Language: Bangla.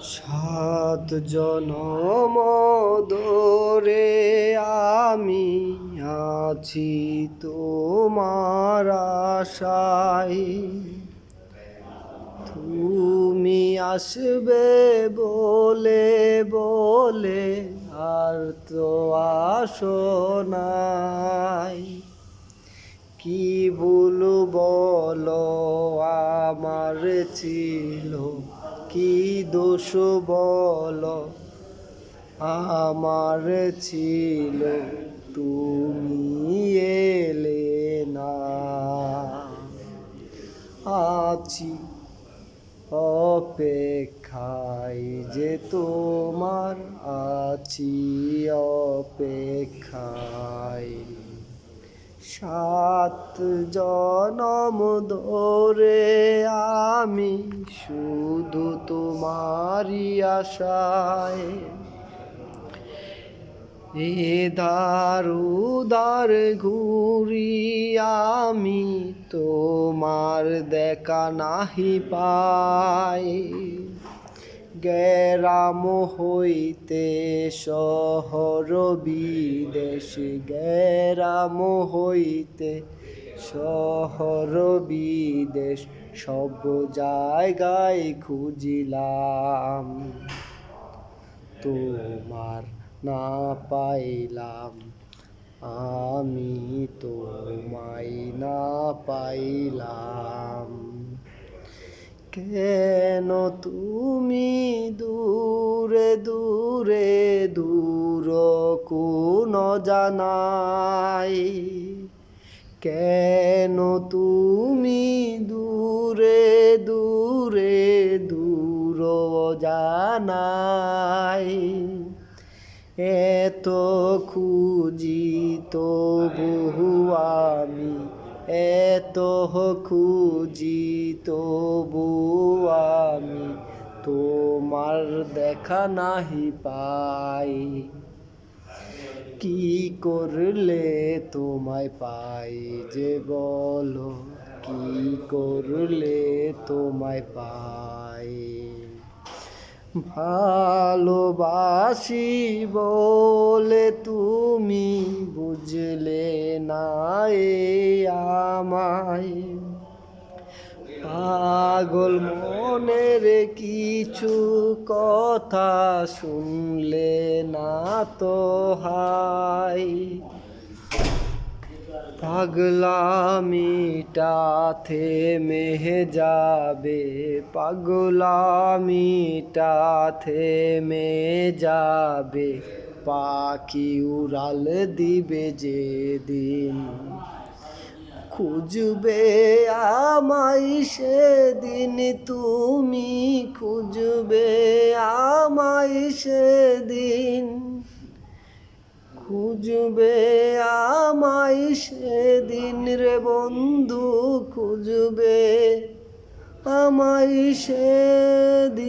সাত জনম ধরে আমি আছি তোমার আশায়। তুমি আসবে বলে বলে আর তো আসো নাই। কি বলু বলো, আমার ছিল কি দোষ বল? আমার ছিল তুমি এলে না। আছি অপেক্ষায় যে তোমার আছি অপেক্ষায়। সাত জনম ধরে আমি শুধু তোমারই আশায়। এ দারুদার ঘুরি আমি তোমার দেখা নাহি পাই। গ্যারাম হইতে শহর বিদেশ গ্যারাম হইতে শহর বিদেশ, সব জায়গায় খুঁজিলাম। তোমার না পাইলাম, আমি তোমায় না পাইলাম। কেন তুমি দূরে দূরে দূর কোন জানাই? কেন তুমি দূরে দূরে দূর জানাই? এত খুঁজি তো বহু আমি এত খুঁজি তো আমি তোমার দেখা নাহি পাই। কি করলে তোমায় পাই যে বলো? কি করলে তোমায় পাই? ভালোবাসি বলে তুমি বুঝলে না এ আমায়। পাগল মনের কিছু কথা শুনলে না তো হাই পাগলামিটা থেমে যাবে পাগলামিটা থেমে যাবে, পাখি উড়াল দিবে যে দিন খুঁজবে আমায় সেদিন, তুমি খুঁজবে আমায় সেদিন। খুঁজবে আমায় সেদিন রে বন্ধু খুঁজবে আমায় সেদিন।